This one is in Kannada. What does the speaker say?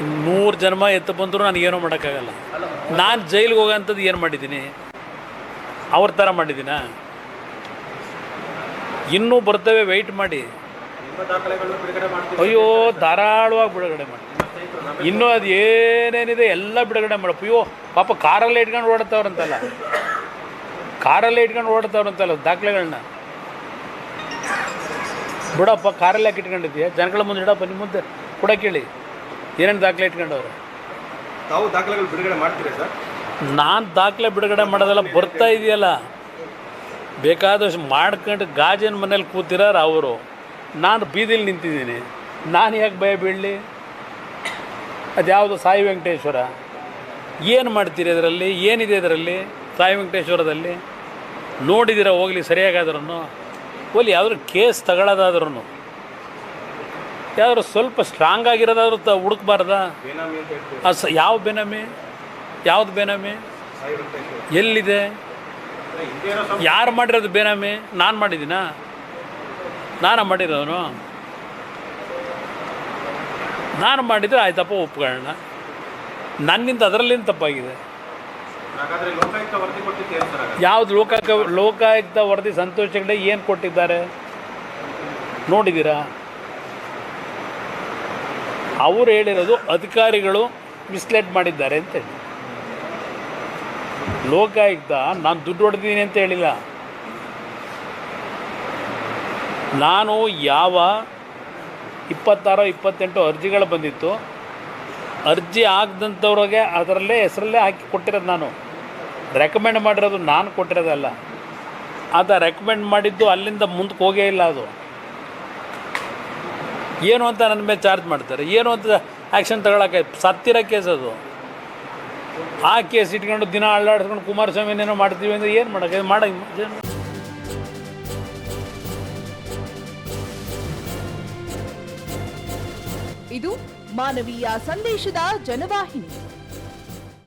ನೂರು ಜನ್ಮ ಎತ್ತು ಬಂದರೂ ನನಗೇನೋ ಮಾಡೋಕ್ಕಾಗಲ್ಲ. ನಾನು ಜೈಲಿಗೆ ಹೋಗೋಂಥದ್ದು ಏನು ಮಾಡಿದ್ದೀನಿ ಅವ್ರ ಥರ ಮಾಡಿದ್ದೀನ ಇನ್ನೂ ಬರ್ತವೆ ವೆಯ್ಟ್ ಮಾಡಿ. ಅಯ್ಯೋ, ಧಾರಾಳವಾಗಿ ಬಿಡುಗಡೆ ಮಾಡಿ. ಇನ್ನೂ ಅದು ಏನೇನಿದೆ, ಎಲ್ಲ ಬಿಡುಗಡೆ ಮಾಡಪ್ಪ ಅಯ್ಯೋ, ಪಾಪ ಕಾರಲ್ಲೇ ಇಟ್ಕೊಂಡು ಓಡ್ತಾವ್ರಂತಲ್ಲ ಕಾರಲ್ಲೇ ಇಟ್ಕೊಂಡು ಓಡ್ತಾವ್ರಂತಲ್ಲ ದಾಖಲೆಗಳನ್ನ ಬಿಡಪ್ಪ, ಕಾರಲ್ಲಿ ಹಾಕಿ ಜನಗಳ ಮುಂದೆ ಇಡಪ್ಪ ನಿಮ್ಮ ಮುಂದೆ ಕೂಡ ಕೇಳಿ ಏನೇನು ದಾಖಲೆ ಇಟ್ಕೊಂಡವ್ರೆ? ತಾವು ದಾಖಲೆಗಳು ಬಿಡುಗಡೆ ಮಾಡ್ತೀರಾ ಸರ್? ನಾನು ದಾಖಲೆ ಬಿಡುಗಡೆ ಮಾಡೋದೆಲ್ಲ ಬರ್ತಾ ಇದೆಯಲ್ಲ. ಬೇಕಾದಷ್ಟು ಮಾಡ್ಕೊಂಡು ಗಾಜಿನ ಮನೇಲಿ ಕೂತಿರೋರು ಅವರು. ನಾನು ಬೀದಿಲಿ ನಿಂತಿದ್ದೀನಿ. ನಾನು ಯಾಕೆ ಭಯ ಬೀಳಲಿ? ಅದ್ಯಾವುದು ಸಾಯಿ ವೆಂಕಟೇಶ್ವರ? ಏನು ಮಾಡ್ತೀರಿ ಅದರಲ್ಲಿ ಏನಿದೆ ಅದರಲ್ಲಿ ಸಾಯಿ ವೆಂಕಟೇಶ್ವರದಲ್ಲಿ? ನೋಡಿದಿರ ಹೋಗಲಿ ಸರಿಯಾಗಾದ್ರೂ ಹೋಲಿ ಯಾವ್ದಾದ್ರು ಕೇಸ್ ತಗೊಳ್ಳೋದಾದ್ರೂ ಯಾವ್ದಾದ್ರು ಸ್ವಲ್ಪ ಸ್ಟ್ರಾಂಗ್ ಆಗಿರೋದಾದ್ರೂ ತ ಹುಡುಕ್ಬಾರ್ದಾ? ಬೇನಾಮಿ ಅಂತ ಹೇಳ್ತೀವಿ. ಆ ಸ ಯಾವ ಬೇನಾಮಿ? ಯಾವ್ದು ಬೇನಾಮಿ? ಎಲ್ಲಿದೆ? ಯಾರು ಮಾಡಿರೋದು ಬೇನಾಮಿ? ನಾನು ಮಾಡಿದ್ದೀನಾ? ನಾನು ಮಾಡಿರೋನು? ನಾನು ಮಾಡಿದರೆ ಆಯ್ತಪ್ಪ ಒಪ್ಕೊಳ್ಳೋಣ. ನನ್ನಿಂದ ಅದರಲ್ಲಿಂದ ತಪ್ಪಾಗಿದೆ? ಯಾವ್ದು ಲೋಕಾಯುಕ್ತ ಲೋಕಾಯುಕ್ತ ವರದಿ ಸಂತೋಷಗಳೇ ಏನು ಕೊಟ್ಟಿದ್ದಾರೆ? ನೋಡಿದ್ದೀರಾ? ಅವರು ಹೇಳಿರೋದು ಅಧಿಕಾರಿಗಳು ಮಿಸ್ಲೇಟ್ ಮಾಡಿದ್ದಾರೆ ಅಂತ ಹೇಳಿ. ಲೋಕಾಯುಕ್ತ, ನಾನು ದುಡ್ಡು ಹೊಡೆದಿದ್ದೀನಿ ಅಂತ ಹೇಳಿಲ್ಲ. ನಾನು ಯಾವ ಇಪ್ಪತ್ತಾರೋ ಇಪ್ಪತ್ತೆಂಟು ಅರ್ಜಿಗಳು ಬಂದಿತ್ತು. ಅರ್ಜಿ ಆಗದಂಥವ್ರಿಗೆ ಅದರಲ್ಲೇ ಹೆಸರಲ್ಲೇ ಹಾಕಿ ಕೊಟ್ಟಿರೋದು ನಾನು. ರೆಕಮೆಂಡ್ ಮಾಡಿರೋದು ನಾನು ಕೊಟ್ಟಿರೋದಲ್ಲ. ಅದ ರೆಕಮೆಂಡ್ ಮಾಡಿದ್ದು ಅಲ್ಲಿಂದ ಮುಂದಕ್ಕೆ ಹೋಗೇ ಇಲ್ಲ ಅದು. ಏನು ಅಂತ ನನ್ನ ಮೇಲೆ ಚಾರ್ಜ್ ಮಾಡ್ತಾರೆ. ಏನು ಅಂತ ಆ್ಯಕ್ಷನ್ ತಗೊಳಕ್ಕೆ ಸತ್ತಿರೋ ಕೇಸ್ ಅದು. ಆ ಕೇಸ್ ಇಟ್ಕೊಂಡು ದಿನ ಅಳ್ಳಾಡಿಸ್ಕೊಂಡು ಕುಮಾರಸ್ವಾಮಿ ಏನೇನೋ ಮಾಡ್ತೀವಿ ಅಂದರೆ ಏನು ಮಾಡೋಕ್ಕೆ? ಮಾಡ ಇದು ಮಾನವೀಯ ಸಂದೇಶದ ಜನವಾಹಿನಿ.